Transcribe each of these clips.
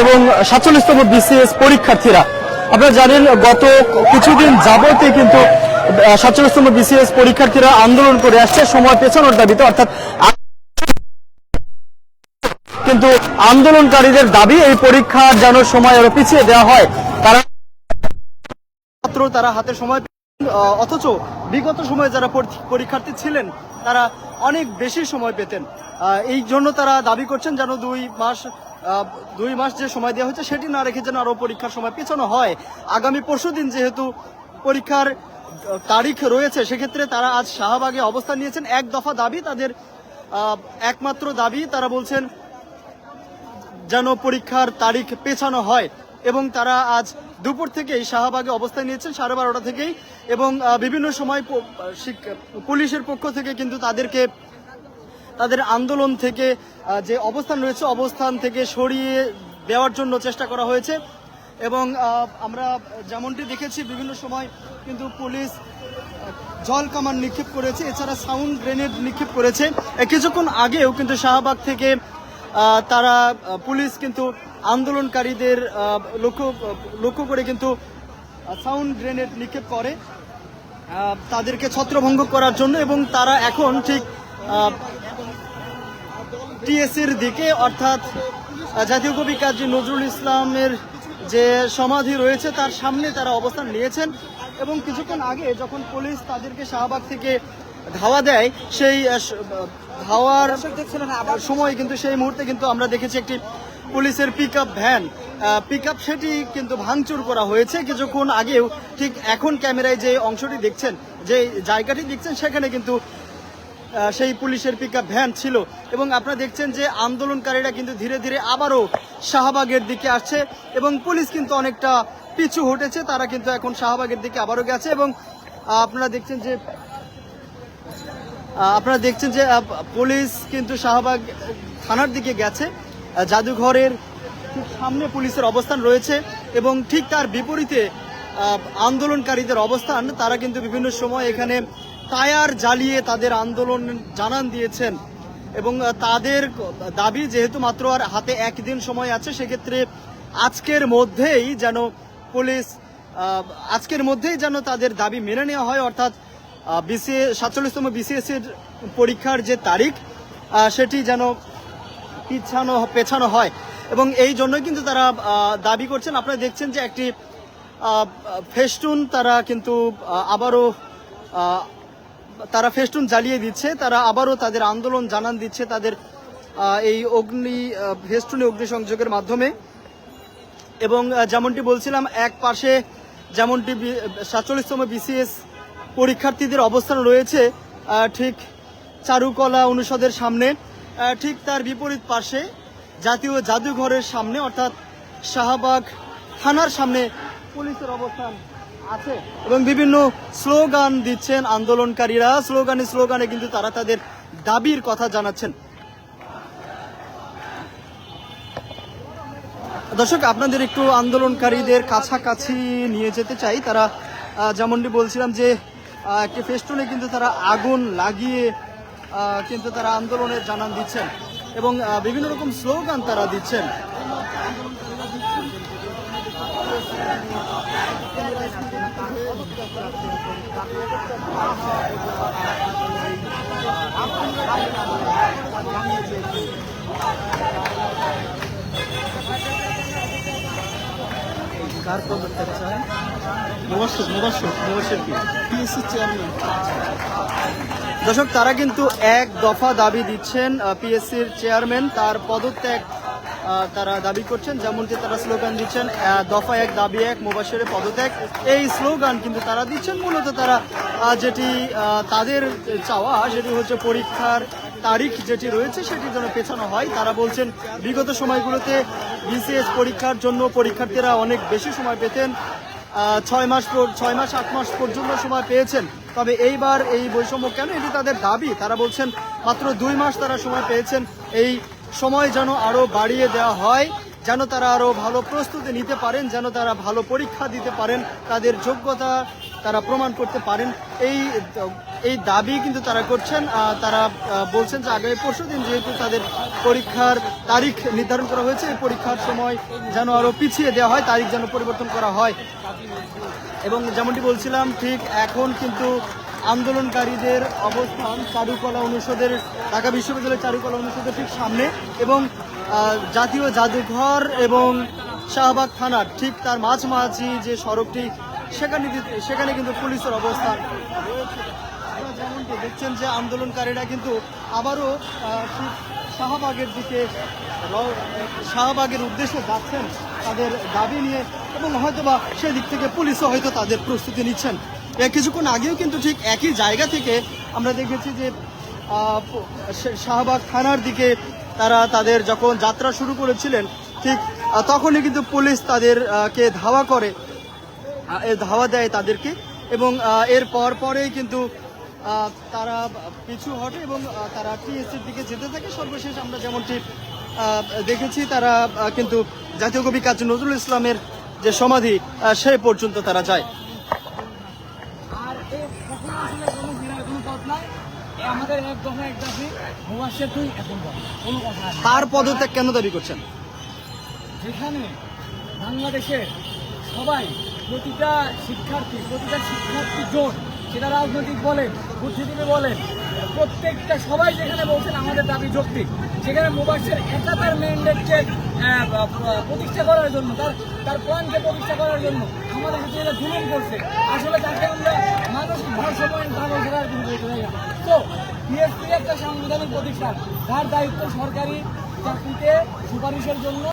এবং সাতচল্লিশতম বিসিএস পরীক্ষার্থীরা, আপনারা জানেন গত কিছুদিন যাবতই কিন্তু সাতচল্লিশতম বিসিএস পরীক্ষার্থীরা আন্দোলন করে আসছে, সময় পেছানোর দাবিতে, অর্থাৎ কিন্তু আন্দোলনকারীদের দাবি, এই পরীক্ষা যেন সময় আরও পিছিয়ে দেওয়া হয়। তারা তারা হাতে সময় অথচ বিগত সময়ে যারা পরীক্ষার্থী ছিলেন, তারা অনেক বেশি সময় পেতেন। এই জন্য তারা দাবি করছেন যেন দুই মাস দুই মাস যে সময় দেওয়া হচ্ছে সেটি না রেখে যেন আরও পরীক্ষার সময় পেছানো হয়। আগামী পরশুদিন যেহেতু পরীক্ষার তারিখ রয়েছে, সেক্ষেত্রে তারা আজ শাহবাগে অবস্থান নিয়েছেন। এক দফা দাবি তাদের একমাত্র দাবি, তারা বলছেন যেন পরীক্ষার তারিখ পেছানো হয়। এবং তারা আজ দুপুর থেকেই শাহবাগে অবস্থান নিয়েছেন, সাড়ে বারোটা থেকেই। এবং বিভিন্ন সময় পুলিশের পক্ষ থেকে কিন্তু তাদেরকে, তাদের আন্দোলন থেকে যে অবস্থান রয়েছে, অবস্থান থেকে সরিয়ে দেওয়ার জন্য চেষ্টা করা হয়েছে। এবং আমরা যেমনটি দেখেছি, বিভিন্ন সময় কিন্তু পুলিশ জল কামান নিক্ষেপ করেছে, এছাড়া সাউন্ড গ্রেনেড নিক্ষেপ করেছে। কিছুক্ষণ আগেও কিন্তু শাহবাগ থেকে তারা পুলিশ কিন্তু আন্দোলনকারীদের লক্ষ্য লক্ষ্য করে কিন্তু সাউন্ড গ্রেনেড নিক্ষেপ করে তাদেরকে ছত্রভঙ্গ করার জন্য এবং তারা এখন ঠিক টিএসির দিকে অর্থাৎ জাতীয় কবি কাজী নজরুল ইসলামের যে সমাধি রয়েছে তার সামনে তারা অবস্থান নিয়েছেন এবং কিছুক্ষণ আগে যখন পুলিশ তাদেরকে শাহবাগ থেকে ধাওয়া দেয় সেই ধাওয়ার সময় কিন্তু সেই মুহূর্তে কিন্তু আমরা দেখেছি একটি পুলিশের পিক ভ্যান পিক সেটি কিন্তু ভাঙচুর করা হয়েছে। কিছুক্ষণ আগেও ঠিক এখন ক্যামেরায় যে অংশটি দেখছেন, যে জায়গাটি দেখছেন, সেখানে কিন্তু সেই পুলিশের পিক ভ্যান ছিল। এবং আপনারা দেখছেন যে আন্দোলনকারীরা কিন্তু ধীরে ধীরে আবারও শাহবাগের দিকে আসছে এবং পুলিশ কিন্তু অনেকটা পিছু হটেছে। তারা কিন্তু এখন শাহবাগের দিকে আবারও গেছে এবং আপনারা দেখছেন যে আপনারা দেখছেন যে পুলিশ কিন্তু শাহবাগ থানার দিকে গেছে। জাদুঘরের ঠিক সামনে পুলিশের অবস্থান রয়েছে এবং ঠিক তার বিপরীতে আন্দোলনকারীদের অবস্থান। তারা কিন্তু বিভিন্ন সময় এখানে টায়ার জ্বালিয়ে তাদের আন্দোলন জানান দিয়েছেন। এবং তাদের দাবি যেহেতু মাত্র আর হাতে একদিন সময় আছে, সেক্ষেত্রে আজকের মধ্যেই যেন পুলিশ আজকের মধ্যেই যেন তাদের দাবি মেনে নেওয়া হয়। অর্থাৎ বিসিএ সাতচল্লিশতম বিসিএস এর পরীক্ষার যে তারিখ সেটি যেন পিছানো, পেছানো হয়। এবং এই জন্যই কিন্তু তারা দাবি করছেন। আপনারা দেখছেন যে একটি ফেস্টুন তারা কিন্তু আবারও তারা ফেস্টুন জ্বালিয়ে দিচ্ছে। তারা আবারও তাদের আন্দোলন জানান দিচ্ছে তাদের এই অগ্নি ফেস্টুনে অগ্নিসংযোগের মাধ্যমে। এবং যেমনটি বলছিলাম, এক পাশে যেমনটি সাতচল্লিশতম বিসিএস পরীক্ষার্থীদের অবস্থান রয়েছে ঠিক চারুকলা অনুষদের সামনে। ঠিক তার বিপরীত পাশে জাতীয় জাদুঘরের সামনে, অর্থাৎ শাহবাগ থানার সামনে পুলিশের অবস্থান আছে এবং বিভিন্ন স্লোগান দিচ্ছেন আন্দোলনকারীরা। স্লোগানে স্লোগানে কিন্তু তারা তাদের দাবির কথা জানাচ্ছেন। দর্শক, আপনাদের একটু আন্দোলনকারীদের কাছাকাছি নিয়ে যেতে চাই। তারা যেমনটি বলছিলাম যে একটি ফেস্টুনে কিন্তু তারা আগুন লাগিয়ে কিন্তু তারা আন্দোলনের জানান দিচ্ছেন এবং বিভিন্ন রকম স্লোগান তারা দিচ্ছেন। কার পদত্যাগ চায় মোবাসক মোবাসক মোবাসের কি? PSC chairman. দর্শক, তারা কিন্তু এক দফা দাবি দিচ্ছেন পিএসসির চেয়ারম্যান তার পদত্যাগ তারা দাবি করছেন। যেমনটি তারা স্লোগান দিচ্ছেন দফা এক, দাবি এক মোবাসের পদত্যাগ। এই স্লোগান কিন্তু তারা দিচ্ছেন, মূলত তারা যেটি তাদের চাওয়া, সেটি হচ্ছে পরীক্ষার তারিখ যেটি রয়েছে, সেটি যেন পেছানো হয়। তারা বলছেন, বিগত সময়গুলোতে বিসিএস পরীক্ষার জন্য পরীক্ষার্থীরা অনেক বেশি সময় পেতেন ছয় মাস ছয় মাস, আট মাস পর্যন্ত সময় পেয়েছেন। তবে এইবার এই বৈষম্য কেন? এটি তাদের দাবি। তারা বলছেন, মাত্র দুই মাস তারা সময় পেয়েছেন। এই সময় যেন আরও বাড়িয়ে দেওয়া হয়, যেন তারা আরও ভালো প্রস্তুতি নিতে পারেন, যেন তারা ভালো পরীক্ষা দিতে পারেন। তাদের যোগ্যতা তারা প্রমাণ করতে পারেন। এই এই দাবি কিন্তু তারা করছেন। তারা বলছেন যে আগামী পরশু দিন যেহেতু তাদের পরীক্ষার তারিখ নির্ধারণ করা হয়েছে, এই পরীক্ষার সময় যেন আরও পিছিয়ে দেওয়া হয়, তারিখ যেন পরিবর্তন করা হয়। এবং যেমনটি বলছিলাম, ঠিক এখন কিন্তু আন্দোলনকারীদের অবস্থান চারুকলা অনুষদের, ঢাকা বিশ্ববিদ্যালয়ের চারুকলা অনুষদের ঠিক সামনে এবং জাতীয় জাদুঘর এবং শাহবাগ থানার ঠিক তার মাঝামাঝি যে সড়কটি সেখানে সেখানে কিন্তু পুলিশের অবস্থান যেমনটি দেখছেন যে আন্দোলনকারীরা কিন্তু আবারও শাহবাগের দিকে শাহবাগের উদ্দেশ্যে যাচ্ছেন তাদের দাবি নিয়ে এবং হয়তোবা সেদিক থেকে পুলিশও হয়তো তাদের প্রস্তুতি নিচ্ছেন। কিছুক্ষণ আগেও কিন্তু ঠিক একই জায়গা থেকে আমরা দেখেছি যে শাহবাগ থানার দিকে তারা তাদের যখন যাত্রা শুরু করেছিলেন, ঠিক তখনই কিন্তু পুলিশ তাদেরকে ধাওয়া করে। ধাওয়া দেয় তাদেরকে এবং এর পর পরেই কিন্তু তারা পিছু হটে এবং তারা টিএসসির দিকে যেতে থাকে। সর্বশেষ আমরা যেমনটি দেখেছি তারা কিন্তু জাতীয় কবি কাজী নজরুল ইসলামের যে সমাধি সে পর্যন্ত তারা যায়। তার পদত্যাগ কেন দাবি করছেন? যেখানে বাংলাদেশের সবাই প্রতিটা শিক্ষার্থী প্রতিটা শিক্ষার্থী জোট, সেটা রাজনৈতিক বলেন, বুদ্ধিজীবী বলেন, প্রত্যেকটা সবাই যেখানে বলছেন আমাদের দাবি যৌক্তিক। সেখানে মুবাসের একা তার ম্যান্ডেটকে প্রতিষ্ঠা করার জন্য, তার তার পয়েন্টকে প্রতিষ্ঠা করার জন্য আমাদের সাথে এটা জুলুম করছে। আসলে তাকে আমরা মানসিক ভারসাম্য পাগল ছাড়া আর কিছু তো বিএসপি একটা সাংবিধানিক প্রতিষ্ঠান যার দায়িত্ব সরকারি চাকরিতে সুপারিশের জন্য,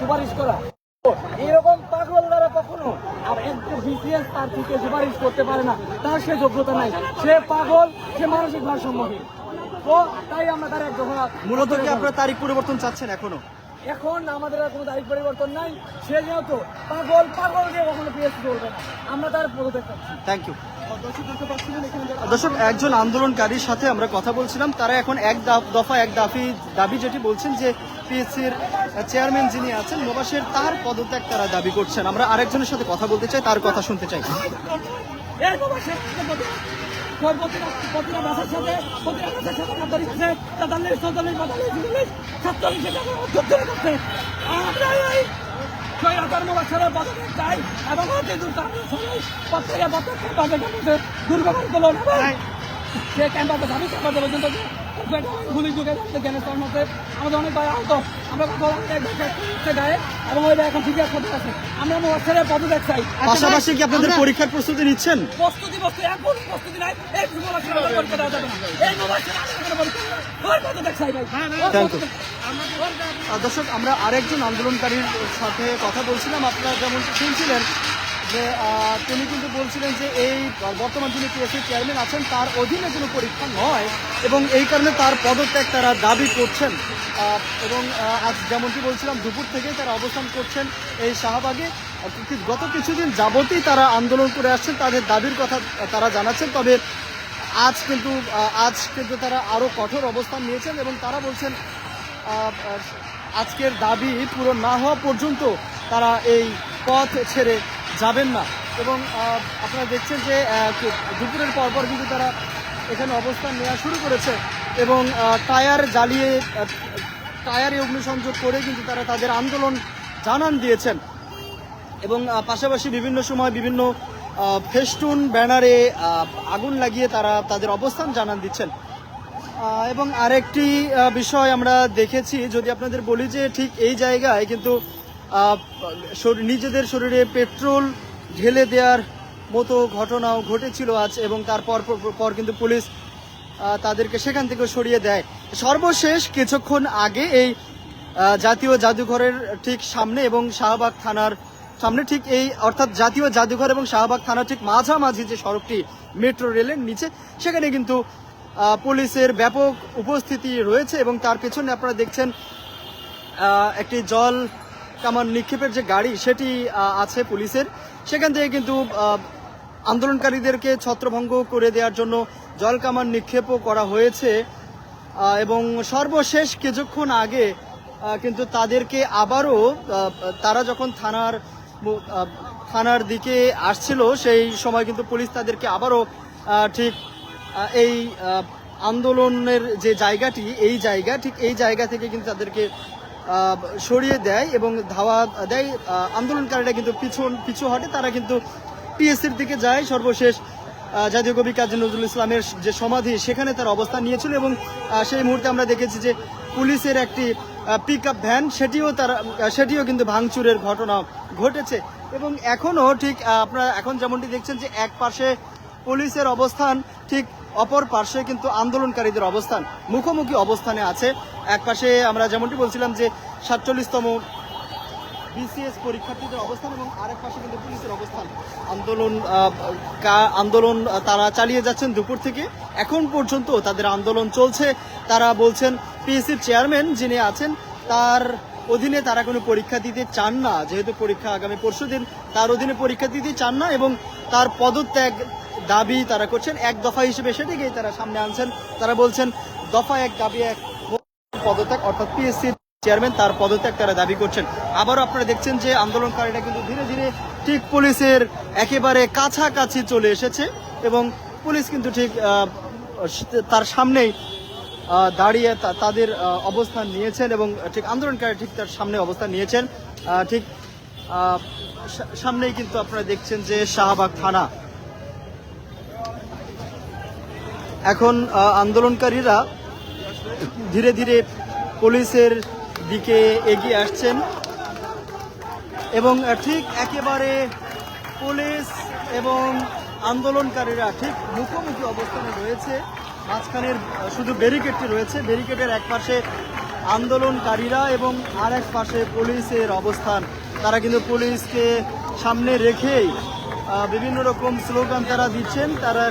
সুপারিশ করা। তো এরকম পাগল দ্বারা কখনো আর একজন বিসিএস প্রার্থীকে সুপারিশ করতে পারে না। তার সে যোগ্যতা নাই। সে পাগল সে মানসিক ভারসাম্যহীন তো তাই আমরা তার এক দফা মূলত কি আপনারা তারিখ পরিবর্তন চাচ্ছেন এখনও? এখন আমাদের আর কোনো তারিখ পরিবর্তন নাই। সে যেহেতু পাগল পাগল দিয়ে কখনো পিএসসি চলবে না। আমরা তার করছি থ্যাংক ইউ দর্শক, একজন আন্দোলনকারীর সাথে আমরা কথা বলছিলাম। তারা এখন এক দফা, এক দাফি দাবি যেটি বলছেন যে পিএসসির চেয়ারম্যান যিনি আছেন মোবাসের তার পদত্যাগ তারা দাবি করছেন। আমরা আরেকজনের সাথে কথা বলতে চাই, তার কথা শুনতে চাই। স্বৈরাচার মোবাসের পদত্যাগ চাই এবং অতি দ্রুত প্রত্যেকে প্রত্যেককে তাদের কাছে দুর্ব্যবহার করল না সে ক্যাম্পাসে যাবে ক্যাম্পাসে পর্যন্ত গুলি যুগে আমাদের মধ্যে আমাদের অনেক ভাই আহত। আমরা কথা এক ভাই হচ্ছে গায়ে এবং ওই এখন ঠিক আছে আছে। আমরা চাই। পাশাপাশি কি আপনাদের পরীক্ষার প্রস্তুতি নিচ্ছেন? প্রস্তুতি প্রস্তুতি নাই। এই মোবাইল পরীক্ষা দেওয়া যাবে না। এই মোবাইল ভাই। you. আহ, দর্শক আমরা আরেকজন আন্দোলনকারীর সাথে কথা বলছিলাম। আপনারা যেমন শুনছিলেন যে তিনি কিন্তু বলছিলেন যে এই বর্তমান যিনি পিএসসি চেয়ারম্যান আছেন, তার অধীনে কোনো পরীক্ষা নয় এবং এই কারণে তার পদত্যাগ তারা দাবি করছেন। এবং আজ যেমনটি বলছিলাম, দুপুর থেকেই তারা অবস্থান করছেন এই শাহবাগে। গত কিছুদিন যাবতই তারা আন্দোলন করে আসছেন, তাদের দাবির কথা তারা জানাচ্ছেন। তবে আজ কিন্তু আজ কিন্তু তারা আরও কঠোর অবস্থান নিয়েছেন এবং তারা বলছেন আজকের দাবি পূরণ না হওয়া পর্যন্ত তারা এই পথ ছেড়ে যাবেন না। এবং আপনারা দেখছেন যে দুপুরের পরপর কিন্তু তারা এখানে অবস্থান নেওয়া শুরু করেছে এবং টায়ার জ্বালিয়ে টায়ারে অগ্নিসংযোগ করে কিন্তু তারা তাদের আন্দোলন জানান দিয়েছেন। এবং পাশাপাশি বিভিন্ন সময় বিভিন্ন ফেস্টুন, ব্যানারে আগুন লাগিয়ে তারা তাদের অবস্থান জানান দিচ্ছেন। এবং আরেকটি বিষয় আমরা দেখেছি, যদি আপনাদের বলি যে ঠিক এই জায়গায় কিন্তু নিজেদের শরীরে পেট্রোল ঢেলে দেওয়ার মতো ঘটনাও ঘটেছিল আজ এবং তারপর পর- কিন্তু পুলিশ তাদেরকে সেখান থেকে সরিয়ে দেয়। সর্বশেষ কিছুক্ষণ আগে এই জাতীয় জাদুঘরের ঠিক সামনে এবং শাহবাগ থানার সামনে ঠিক এই, অর্থাৎ জাতীয় জাদুঘর এবং শাহবাগ থানার ঠিক মাঝামাঝি যে সড়কটি, মেট্রো রেলের নিচে, সেখানে কিন্তু পুলিশের ব্যাপক উপস্থিতি রয়েছে এবং তার পেছনে আপনারা দেখছেন একটি জল কামান নিক্ষেপের যে গাড়ি, সেটি আছে পুলিশের। সেখান থেকে কিন্তু আন্দোলনকারীদেরকে ছত্রভঙ্গ করে দেওয়ার জন্য জল কামান নিক্ষেপও করা হয়েছে। এবং সর্বশেষ কিছুক্ষণ আগে কিন্তু তাদেরকে আবারও তারা যখন থানার থানার দিকে আসছিল, সেই সময় কিন্তু পুলিশ তাদেরকে আবারও ঠিক এই আন্দোলনের যে জায়গাটি, এই জায়গা, ঠিক এই জায়গা থেকে কিন্তু তাদেরকে সরিয়ে দেয় এবং ধাওয়া দেয়। আন্দোলনকারীরা কিন্তু পিছন পিছু হটে, তারা কিন্তু পিএসসির দিকে যায়। সর্বশেষ জাতীয় কবি কাজী নজরুল ইসলামের যে সমাধি, সেখানে তার অবস্থান নিয়েছিল এবং সেই মুহূর্তে আমরা দেখেছি যে পুলিশের একটি পিক আপ ভ্যান সেটিও তারা সেটিও কিন্তু ভাঙচুরের ঘটনা ঘটেছে। এবং এখনও ঠিক আপনারা এখন যেমনটি দেখছেন যে এক পাশে পুলিশের অবস্থান, ঠিক অপর পার্শ্বে কিন্তু আন্দোলনকারীদের অবস্থান, মুখোমুখি অবস্থানে আছে। এক পাশে আমরা যেমনটি বলছিলাম যে সাতচল্লিশতম বিসিএস পরীক্ষার্থীদের অবস্থান এবং আরেক পাশে কিন্তু পুলিশের অবস্থান। আন্দোলন আন্দোলন তারা চালিয়ে যাচ্ছেন দুপুর থেকে। এখন পর্যন্ত তাদের আন্দোলন চলছে। তারা বলছেন, পিএসসির চেয়ারম্যান যিনি আছেন, তার অধীনে তারা কোনো পরীক্ষা দিতে চান না। যেহেতু পরীক্ষা আগামী পরশু দিন তার অধীনে পরীক্ষা দিতে চান না এবং তার পদত্যাগ দাবি তারা করছেন, এক দফা হিসেবে সেটিকেই তারা সামনে আনছেন। তারা বলছেন, দফা এক, দাবি এক, পদত্যাগ, অর্থাৎ পিএসসি চেয়ারম্যান তার পদত্যাগ তারা দাবি করছেন। আবারও আপনারা দেখছেন যে আন্দোলনকারীরা কিন্তু ধীরে ধীরে ঠিক পুলিশের একেবারে কাছাকাছি চলে এসেছে এবং পুলিশ কিন্তু ঠিক তার সামনেই দাঁড়িয়ে তাদের অবস্থান নিয়েছেন এবং ঠিক আন্দোলনকারী ঠিক তার সামনে অবস্থান নিয়েছেন। ঠিক সামনেই কিন্তু আপনারা দেখছেন যে শাহবাগ থানা এখন আন্দোলনকারীরা ধীরে ধীরে পুলিশের দিকে এগিয়ে আসছেন এবং ঠিক একেবারে পুলিশ এবং আন্দোলনকারীরা ঠিক মুখোমুখি অবস্থানে রয়েছে। মাঝখানের শুধু ব্যারিকেডটি রয়েছে। ব্যারিকেডের এক পাশে আন্দোলনকারীরা এবং আর এক পাশে পুলিশের অবস্থান। তারা কিন্তু পুলিশকে সামনে রেখেই বিভিন্ন রকম স্লোগান তারা দিচ্ছেন। তারা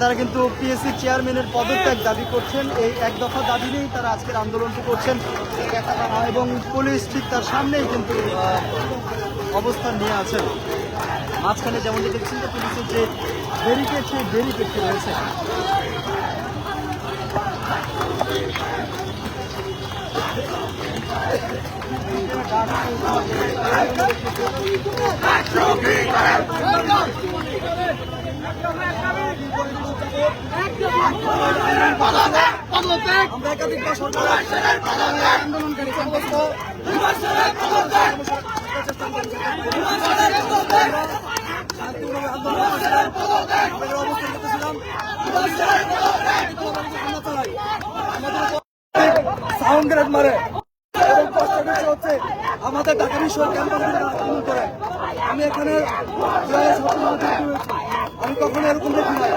তারা কিন্তু পিএসসি চেয়ারম্যানের পদত্যাগ দাবি করছেন। এই এক দফা দাবি নিয়েই তারা আজকের আন্দোলনটি করছেন। এবং পুলিশ ঠিক তার সামনেই কিন্তু অবস্থান নিয়ে আছেন। মাঝখানে যেমনটি দেখছেন যে পুলিশের যে ব্যারিকেড সেই ব্যারিকেডটি রয়েছে। আমরা সরকার আন্দোলনকারী সাউন্ড মারে। হচ্ছে আমাদের ঢাকা বিশ্ব ক্যাম্পাসে আক্রমণ করে। আমি এখানে আমি কখনো এরকম দেখি নাই।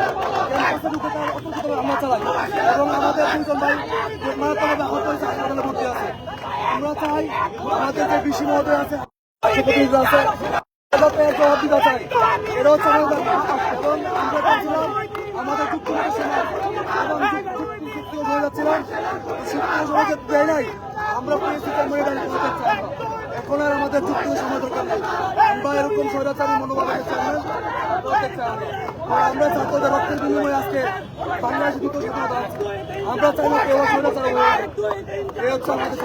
হামলা চালাই। এবং আমাদের দুজন ভাই মারাত্মকভাবে আহত হয়েছে হাসপাতালে ভর্তি আছে। আমরা চাই আমাদের যে বিশি মহোদয় আছে আমরা যাচ্ছিলাম শিক্ষা আমরা না। এখন আর আমাদের যুক্তি সময় দরকার নেই আমরা এরকম স্বৈরাচারী মনোভাবের। আর আমরা ছাত্রদের রক্তের বিনিময়ে আজকে বাংলাদেশ দুটো স্বাধীনতা আমরা চাই না কেউ স্বৈরাচার হয়ে। এই হচ্ছে আমাদের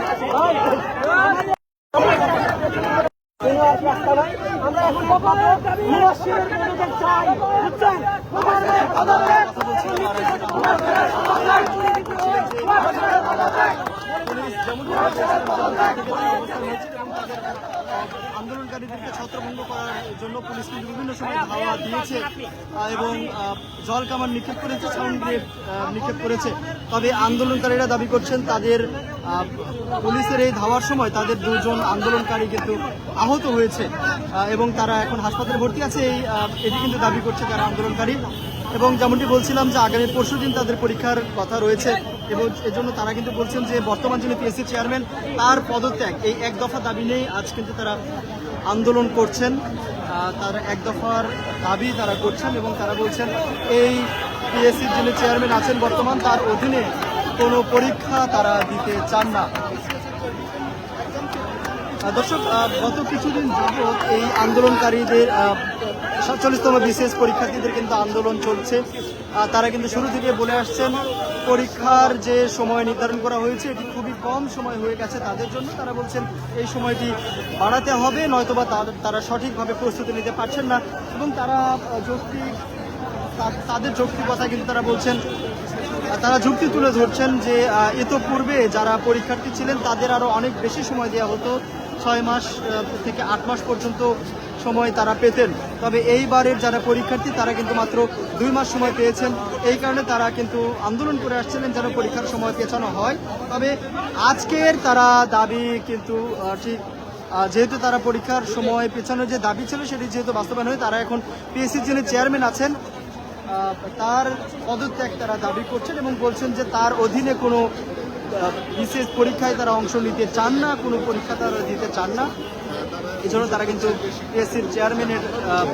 আন্দোলনকারীদেরকে ছত্রভঙ্গ করার জন্য পুলিশ কিন্তু বিভিন্ন সময় ধাওয়া দিয়েছে এবং জল কামান নিক্ষেপ করেছে, সাউন্ড গ্রেড নিক্ষেপ করেছে। তবে আন্দোলনকারীরা দাবি করছেন, তাদের পুলিশের এই ধাওয়ার সময় তাদের দুজন আন্দোলনকারী কিন্তু আহত হয়েছে এবং তারা এখন হাসপাতালে ভর্তি আছে, এই এটি কিন্তু দাবি করছে তারা আন্দোলনকারী। এবং যেমনটি বলছিলাম যে আগামী পরশু দিন তাদের পরীক্ষার কথা রয়েছে, এবং এজন্য তারা কিন্তু বলছেন যে বর্তমান যিনি পিএসসি চেয়ারম্যান তার পদত্যাগ, এই এক দফা দাবি নিয়েই আজ কিন্তু তারা আন্দোলন করছেন। তার এক দফার দাবি তারা করছেন এবং তারা বলছেন, এই পিএসসির যিনি চেয়ারম্যান আছেন বর্তমান, তার অধীনে কোনো পরীক্ষা তারা দিতে চান না। দর্শক গত কিছুদিন যাবৎ এই আন্দোলনকারীদের সাতচল্লিশতম বিশেষ পরীক্ষার্থীদের কিন্তু আন্দোলন চলছে। তারা কিন্তু শুরু থেকে বলে আসছেন, পরীক্ষার যে সময় নির্ধারণ করা হয়েছে, এটি খুবই কম সময় হয়ে গেছে তাদের জন্য। তারা বলছেন, এই সময়টি বাড়াতে হবে, নয়তোবা তারা সঠিকভাবে প্রস্তুতি নিতে পারছেন না। এবং তারা যৌক্তিক তাদের যৌক্তিকতা কিন্তু তারা বলছেন তারা যুক্তি তুলে ধরছেন যে ইতোপূর্বে যারা পরীক্ষার্থী ছিলেন, তাদের আরও অনেক বেশি সময় দেওয়া হতো। ছয় মাস থেকে আট মাস পর্যন্ত সময় তারা পেতেন। তবে এইবারের যারা পরীক্ষার্থী, তারা কিন্তু মাত্র দুই মাস সময় পেয়েছেন। এই কারণে তারা কিন্তু আন্দোলন করে আসছিলেন যেন পরীক্ষার সময় পেছানো হয়। তবে আজকের তারা দাবি কিন্তু ঠিক যেহেতু তারা পরীক্ষার সময় পেছানোর যে দাবি ছিল, সেটি যেহেতু বাস্তবায়ন হয় তারা এখন পিএসসির যিনি চেয়ারম্যান আছেন তার পদত্যাগ তারা দাবি করছেন এবং বলছেন যে তার অধীনে কোনো বিশেষ পরীক্ষায় তারা অংশ নিতে চান না, কোনো পরীক্ষা তারা দিতে চান না। এজন্য তারা কিন্তু পিএসসির চেয়ারম্যানের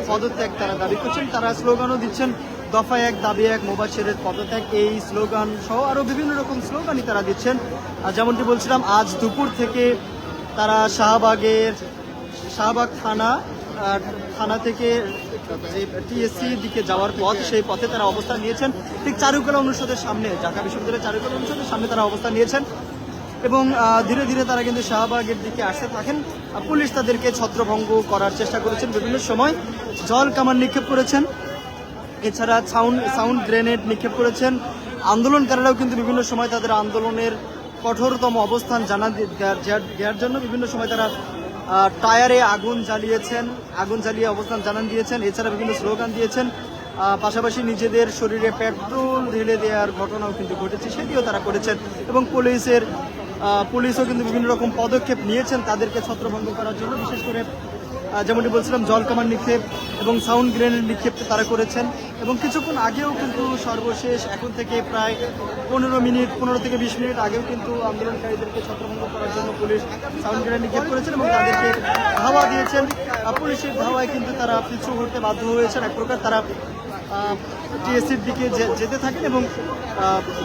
পদত্যাগ তারা দাবি করছেন। তারা স্লোগানও দিচ্ছেন দফা এক, দাবি এক, মোবাশেরের পদত্যাগ, এই স্লোগান সহ আরও বিভিন্ন রকম স্লোগানই তারা দিচ্ছেন। আর যেমনটি বলছিলাম, আজ দুপুর থেকে তারা শাহবাগের, শাহবাগ থানা থানা থেকে যে টিএসসি দিকে যাওয়ার পথ, সেই পথে তারা অবস্থান নিয়েছেন। ঠিক চারুকলা অনুষদের সামনে, ঢাকা বিশ্ববিদ্যালয়ের চারুকলা অনুষদের সামনে তারা অবস্থান নিয়েছেন। এবং ধীরে ধীরে তারা কিন্তু শাহবাগের দিকে আসতে থাকেন। পুলিশ তাদেরকে ছত্রভঙ্গ করার চেষ্টা করেছেন বিভিন্ন সময়। জল কামান নিক্ষেপ করেছেন। এছাড়া সাউন্ড সাউন্ড গ্রেনেড নিক্ষেপ করেছেন। আন্দোলনকারীরাও কিন্তু বিভিন্ন সময় তাদের আন্দোলনের কঠোরতম অবস্থান জানা দেওয়ার জন্য বিভিন্ন সময় তারা টায়ারে আগুন জ্বালিয়েছেন, আগুন জ্বালিয়ে অবস্থান জানান দিয়েছেন। এছাড়া বিভিন্ন স্লোগান দিয়েছেন। পাশাপাশি নিজেদের শরীরে পেট্রোল ঢেলে দেওয়ার ঘটনাও কিন্তু ঘটেছে, সেটিও তারা করেছেন এবং পুলিশের পুলিশও কিন্তু বিভিন্ন রকম পদক্ষেপ নিয়েছেন তাদেরকে ছত্রভঙ্গ করার জন্য, বিশেষ করে যেমনটি বলছিলাম, জল কামান নিক্ষেপ এবং সাউন্ড গ্রেনেড নিক্ষেপ তারা করেছেন। এবং কিছুক্ষণ আগেও কিন্তু সর্বশেষ এখন থেকে প্রায় পনেরো মিনিট, পনেরো থেকে বিশ মিনিট আগেও কিন্তু আন্দোলনকারীদেরকে ছত্রভঙ্গ করার জন্য পুলিশ সাউন্ড গ্রেনেড নিক্ষেপ করেছেন এবং তাদেরকে ধাওয়া দিয়েছেন। পুলিশের ধাওয়ায় কিন্তু তারা পিছু হতে বাধ্য হয়েছেন। এক প্রকার তারা টিএসসির দিকে যেতে থাকেন এবং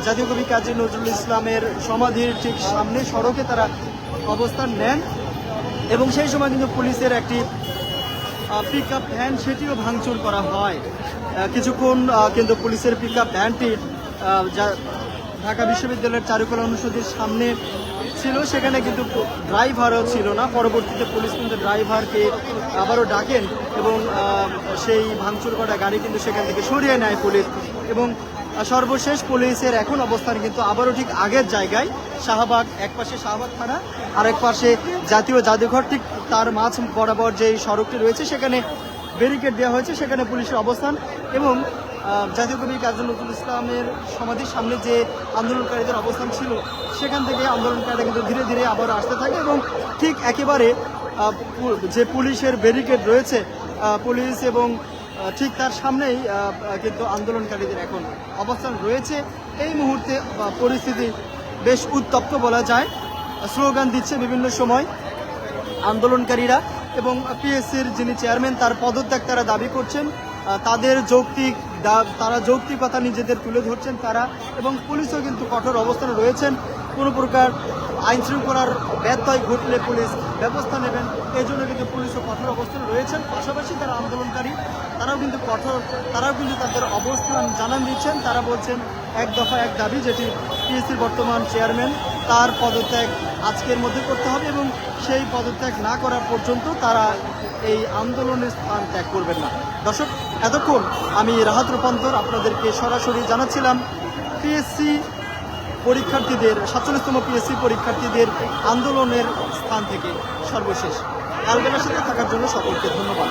জাতীয় কবি কাজী নজরুল ইসলামের সমাধির ঠিক সামনে সড়কে তারা অবস্থান নেন। এবং সেই সময় কিন্তু পুলিশের একটি পিক আপ ভ্যান সেটিও ভাঙচুর করা হয়। কিছুক্ষণ কিন্তু পুলিশের পিক আপ ভ্যানটি যা ঢাকা বিশ্ববিদ্যালয়ের চারুকলা অনুষদের সামনে ছিল, সেখানে কিন্তু ড্রাইভারও ছিল না। পরবর্তীতে পুলিশ কিন্তু ড্রাইভারকে আবারও ডাকেন এবং সেই ভাঙচুর করা গাড়ি কিন্তু সেখান থেকে সরিয়ে নেয় পুলিশ। এবং সর্বশেষ পুলিশের এখন অবস্থান কিন্তু আবারও ঠিক আগের জায়গায়। শাহবাগ, এক পাশে শাহবাগ থানা আর এক পাশে জাতীয় জাদুঘর, ঠিক তার মাঝ বরাবর যে সড়কটি রয়েছে, সেখানে ব্যারিকেড দেওয়া হয়েছে, সেখানে পুলিশের অবস্থান এবং জাতীয় কবি কাজী নজরুল ইসলামের সমাধির সামনে যে আন্দোলনকারীদের অবস্থান ছিল, সেখান থেকে আন্দোলনকারীরা কিন্তু ধীরে ধীরে আবার আসতে থাকে এবং ঠিক একেবারে যে পুলিশের ব্যারিকেড রয়েছে পুলিশ এবং ঠিক তার সামনেই কিন্তু আন্দোলনকারীদের এখন অবস্থান রয়েছে। এই মুহূর্তে পরিস্থিতি বেশ উত্তপ্ত বলা যায়। স্লোগান দিচ্ছে বিভিন্ন সময় আন্দোলনকারীরা এবং পিএসসির যিনি চেয়ারম্যান, তার পদত্যাগ তারা দাবি করছেন। তাদের যৌক্তিক তারা যৌক্তিকতা নিজেদের তুলে ধরছেন তারা এবং পুলিশও কিন্তু কঠোর অবস্থানে রয়েছেন। কোনো প্রকার আইন শৃঙ্খলার ব্যত্যয় ঘটলে পুলিশ ব্যবস্থা নেবেন এই জন্য কিন্তু পুলিশও কঠোর অবস্থানে রয়েছেন। পাশাপাশি তারা আন্দোলনকারী, তারাও কিন্তু কঠোর, তারাও কিন্তু তাদের অবস্থান জানান দিচ্ছেন। তারা বলছেন, এক দফা এক দাবি যেটি পিএসসির বর্তমান চেয়ারম্যান, তার পদত্যাগ আজকের মধ্যে করতে হবে এবং সেই পদত্যাগ না করা পর্যন্ত তারা এই আন্দোলনের স্থান ত্যাগ করবেন না। দর্শক, এতক্ষণ আমি রাহাত রূপান্তর আপনাদেরকে সরাসরি জানাচ্ছিলাম পিএসসি পরীক্ষার্থীদের, সাতচল্লিশতম পিএসসি পরীক্ষার্থীদের আন্দোলনের স্থান থেকে সর্বশেষ। কালবেলার সাথে থাকার জন্য সকলকে ধন্যবাদ।